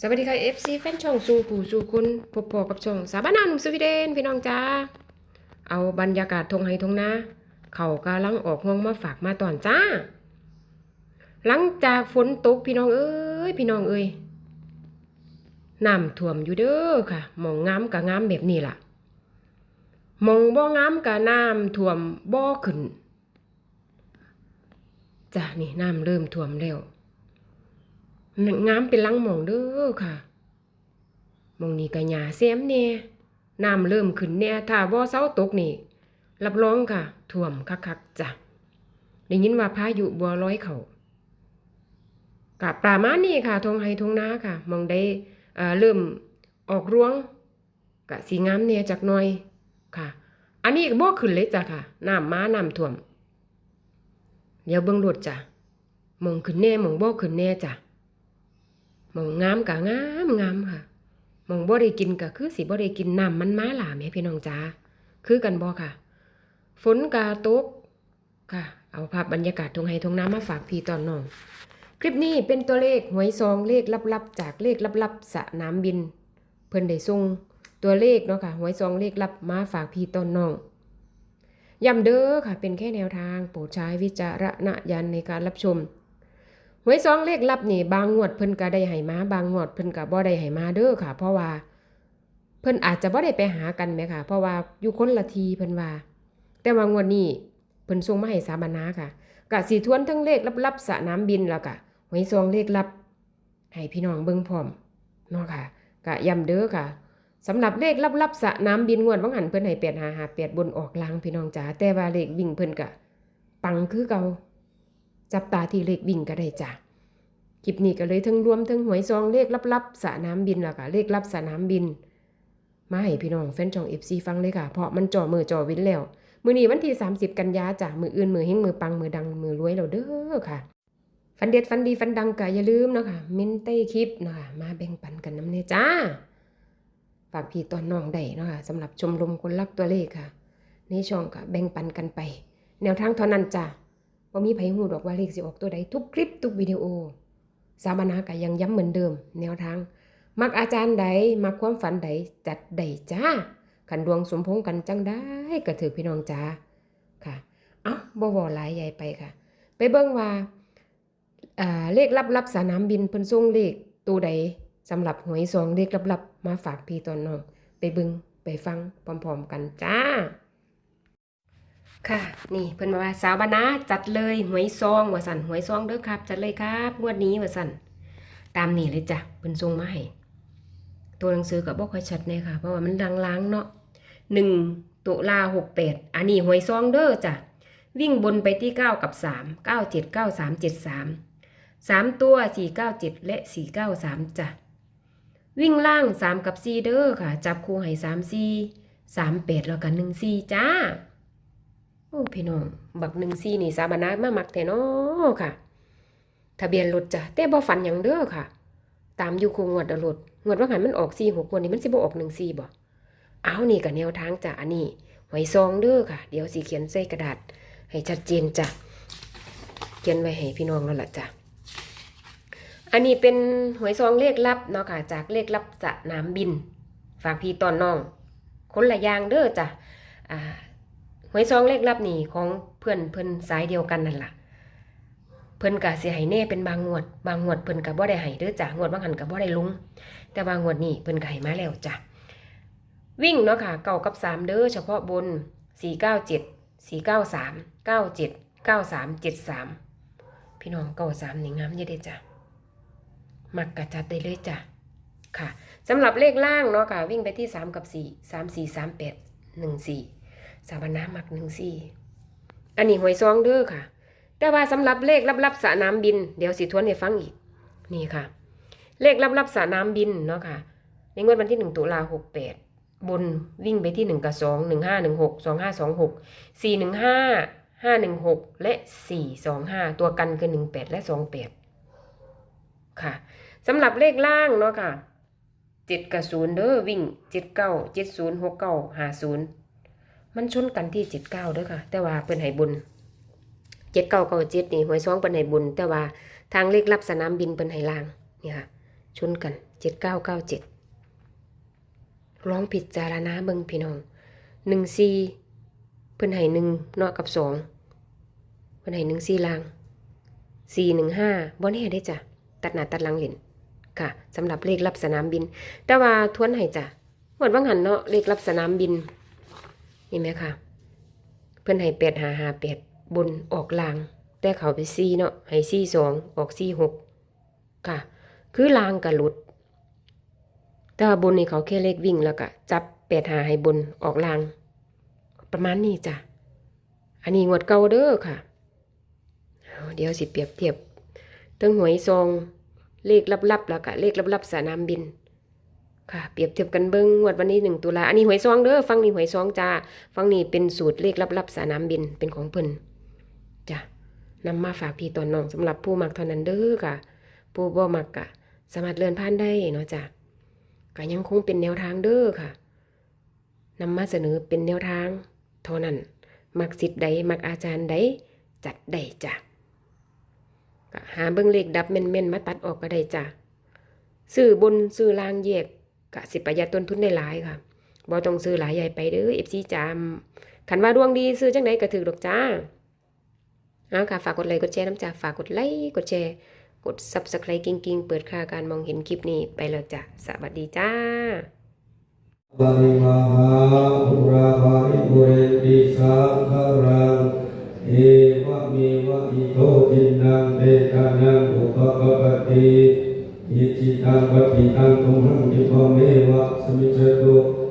สวัสดีค่ะ FC แฟนช่องสู่ผู้สู่คุณพบพอกับช่องสาบานานหนุ่มสวีเดนพี่น้องจ้าเอาบรรยากาศทงไห้ทงนาเขากำลังออกงวงมาฝากมาตอนจ้า หลังจากฝนตกพี่น้องเอ้ยพี่น้องเอ้ยน้ำท่วมอยู่เด้อค่ะมองงามกับงามแบบนี้ล่ะมองบ่งามกับน้ำท่วมบ่ขึ้นจ้านี่น้ำเริ่มท่วมแล้ว งามเป็นลังหมองเด้อค่ะมองนี้ก็หญ้าแซมแน่น้ำเริ่มขึ้นแน่ถ้าบ่เซาตกนี่ รับรองค่ะ ท่วมคักๆจ้ะได้ยินว่าพายุบัวร้อยเขากะประมาณนี้ค่ะทงไฮทงนาค่ะ มองได้เริ่มออกรวงกะสีงามแน่จักหน่อยค่ะ อันนี้บ่ขึ้นเลยจ้ะค่ะน้ำมาน้ำท่วม เดี๋ยวเบิ่งรถจ้ะมองขึ้นแน่มองบ่ขึ้นแน่จ้ะ มองงามกะงามงามค่ะมองบ่ได้กินก็คือสิบ่ได้กินน้ำมันมาหล่าแม่พี่น้องจ้าคือกันบ่ค่ะ ฝนกาตกค่ะ เอาภาพบรรยากาศทงไห้ทงน้ำมาฝากพี่ตอนน้อง คลิปนี้เป็นตัวเลขหวยซองเลขลับๆ จากเลขลับๆสนามบิน เพิ่นได้ส่งตัวเลขเนาะค่ะหวยซองเลขลับมาฝากพี่ตอนน้องย้ำเด้อค่ะเป็นแค่แนวทางโปรดใช้วิจารณญาณในการรับชม หวยซองเลขลับนี่บางงวดเพิ่นก็ได้ให้มาบางงวดเพิ่นก็บ่ได้ให้มาเด้อค่ะ เพราะว่า เพิ่นอาจจะบ่ได้ไปหากันแหมค่ะ เพราะว่าอยู่คนละทีเพิ่นว่า แต่ว่างวดนี้เพิ่นส่งมาให้สาบานาค่ะก็สิทวนทั้งเลขลับๆสะนาบินแล้วก็หวยซองเลขลับให้พี่น้องเบิ่งพร้อมเนาะค่ะก็ย้ำเด้อค่ะสำหรับเลขลับๆสะนามบินงวดวังหันเพิ่นให้8558บนออกลางพี่น้องจ๋าแต่ว่าเลขวิ่งเพิ่นก็ปังคือเก่า จับตาที่เลขวิ่งก็ได้จ้ะคลิปนี้ก็เลยทั้งรวมทั้งหวยซองเลขลับๆสนามบินแล้วก็เลขลับสนามบิน มาให้พี่น้องแฟนช่อง FC ฟังเลยค่ะ เพราะมันจ่อมือจ่อวินแล้ว มือนี้วันที่ 30 กันยาจ้ะมืออื่นมือเฮงมือปังมือดังมือรวยแล้วเด้อค่ะฟันเด็ดฟันดีฟันดังก็อย่าลืมเนาะค่ะเมินเต้คลิปเนาะค่ะมาแบ่งปันกันน้ำเนยจ้าฝากพี่ตอนน้องได้เนาะค่ะสำหรับชมรมคนรักตัวเลขค่ะ ในช่องก็แบ่งปันกันไป แนวทางเท่านั้นจ้ะ ว่ามีไผหูดอกว่าเลขสิออกตัวใดทุกคลิปทุกวิดีโอ สาบานาก็ยังย้ำเหมือนเดิม แนวทาง มักอาจารย์ใดมักความฝันใดจัดใดจ้าขันดวงสมพงษ์กันจังได้กระถือพี่น้องจ้าค่ะเอ้าบ่บ่หลายใหญ่ไปค่ะ ไปเบิ่งว่าเลขลับๆสนามบินเพิ่นส่งเลขตัวใดสำหรับหวยซองเลขลับๆมาฝากพี่ตอนน้อง ไปเบิ่งไปฟังพร้อมๆกันจ้า ค่ะ นี่เพิ่นมาว่าสาวบานาจัดเลยหวยซองว่าสันหวยซองเด้อครับ จัดเลยครับงวดนี้ว่าสันตามนี่เลยจ้ะเพิ่นส่งมาให้ตัวหนังสือก็บ่ค่อยชัดแน่ค่ะ เพราะว่ามันล้างๆเนาะหนึ่งตุลาหกแปดอันนี้หวยซองเด้อจ้ะวิ่งบนไปที่เก้ากับสามเก้าเจ็ดเก้าสามเจ็ดสามสามตัวสี่เก้าเจ็ดและสี่เก้าสามจ้ะวิ่งล่างสามกับสี่เด้อค่ะ จับคู่ให้สามสี่สามแปดแล้วกันหนึ่งสี่จ้า โอ้พี่น้อง บักหนึ่งซี่นี่สาบานามามักแท้เนาะค่ะ ทะเบียนรถจ้ะแต่บ่ฝันหยังเด้อค่ะ ตามอยู่คงงวดเดอรถงวดว่าหันมันออกซี่หกวันนี้มันสิบ่ออกหนึ่งซี่บ่เอานี่กับแนวทางจ้ะอันนี้หวยซองเด้อค่ะ เดี๋ยวสิเขียนใส่กระดาษ ให้ชัดเจนจ้ะเขียนไว้ให้พี่น้องแล้วล่ะจ้ะอันนี้เป็นหวยซองเลขลับเนาะค่ะ จากเลขลับสนามบิน ฝากพี่ตอนน้อง คนละยางเด้อจ้ะอ่า หวยซองเลขลับนี่ของเพื่อนเพิ่อนสายเดียวกันนั่นล่ะ เพิ่อนก็สิให้แน่เป็นบางงวด บางงวดเพิ่อนก็บ่ได้ให้เด้อจ้ะงวดบางหันก็บ่ได้ลุงแต่ว่างงวดนี้เพิ่อนก็ให้มาแล้วจ้ะวิ่งเนาะค่ะเก้ากับสามเด้อเฉพาะบนสี่เก้าเจ็ดสี่เก้าสามเก้าเจ็ดเก้าสามเจ็ดสามพี่น้องเก้าสามหนี่งามเยอะเด้จ้ะมักกะจัดได้เลยจ้ะค่ะสำหรับเลขล่างเนาะค่ะ วิ่งไปที่สามกับสี่สามสี่สามแปดหนึ่งสี่ สาบานามักหนึ่งสี่อันนี้หวยซองเด้อค่ะ แต่ว่าสำหรับเลขลับๆสระนามบิน เดี๋ยวสิทวนให้ฟังอีก นี่ค่ะ เลขลับๆสระนามบินเนาะค่ะ ในงวดวันที่หนึ่งตุลาหกแปดบนวิ่งไปที่หนึ่งกับสองหนึ่งห้าหนึ่งหกสองห้าสองหกสี่หนึ่งห้าห้าหนึ่งหกและสี่สองห้าตัวกันคือหนึ่งแปดและสองแปดค่ะสำหรับเลขล่างเนาะค่ะเจ็ดกับศูนย์เด้อวิ่งเจ็ดเก้าเจ็ดศูนย์หกเก้าห้าศูนย์ มันชนกันที่เจ็ดเก้าด้วยค่ะ แต่ว่าเป็นไหบุญเจ็ดเก้าเก้าเจ็ดนี่หวยซองเป็นไหบุญ แต่ว่าทางเลขรับสนามบินเป็นไหลางนี่ค่ะชนกันเจ็ดเก้าเก้าเจ็ดลองผิดจารณาเบิงพี่น้องหนึ่งสี่เพิ่นให้หนึ่งเนาะกับสองเพิ่นให้หนึ่งสี่ลางสี่หนึ่งห้าบ่แน่ได้จ้ะตัดหน้าตัดหลังเล่นค่ะสำหรับเลขรับสนามบิน แต่ว่าทวนให้จ้ะหมดว่างหันเนาะเลขรับสนามบิน นี่ไหมคะเพิ่อนให้แปดหาหาแปดบนออกลาง แต่เขาไปสี่เนาะให้สี่สองออกสี่หกค่ะ คือลางกับหลุด แต่บนนี่เขาแค่เลขวิ่งแล้วก็จับแปดหาให้บนออกลาง ประมาณนี้จ้ะอันนี้งวดเก่าเด้อค่ะ เดี๋ยวสิเปรียบเทียบทั้งหวยซองเลขลับๆแล้วก็เลขลับๆสนามบิน ค่ะเปรียบเทียบกันเบิ้งงวดวันนี้หนึ่งตุลาอันนี้หวยซองเด้อฟังนี่หวยซองจ้าฟังนี่เป็นสูตรเลขลับๆสนามบินเป็นของเพิ่นจ้ะนำมาฝากพี่ตอนน้องสำหรับผู้มักเท่านั้นเด้อค่ะ ผู้บ่มักกะ สามารถเลื่อนผ่านได้เนาะจ้ะก็ยังคงเป็นแนวทางเด้อค่ะนำมาเสนอเป็นแนวทางเท่านั้นมักสิทธิ์ใดมักอาจารย์ใดจัดได้จ้ะก็หาเบิ่งเลขดับแม่นๆมาตัดออกก็ได้จ้ะซื้อบนซื้อล่างแยก กะสิประหยัดต้นทุนได้หลายค่ะบ่ต้องซื้อหลายใหญ่ไปเด้อ FC จามคันว่าดวงดีซื้อจังไดก็ถือดอกจ้าเอาค่ะฝากกดไลค์กดแชร์น้ำจ้าฝากกดไลค์กดแชร์กด subscribe กิ้งๆเปิดค่าการมองเห็นคลิปนี้ไปแล้วจ้ะสวัสดีจ้าปริมหาปุราภาริปุเรติสาคารังเอวะเมวะอิโตทินังเบตานัง ตังปฏิตังตุมหังคิปะเมวะสมิจจตุ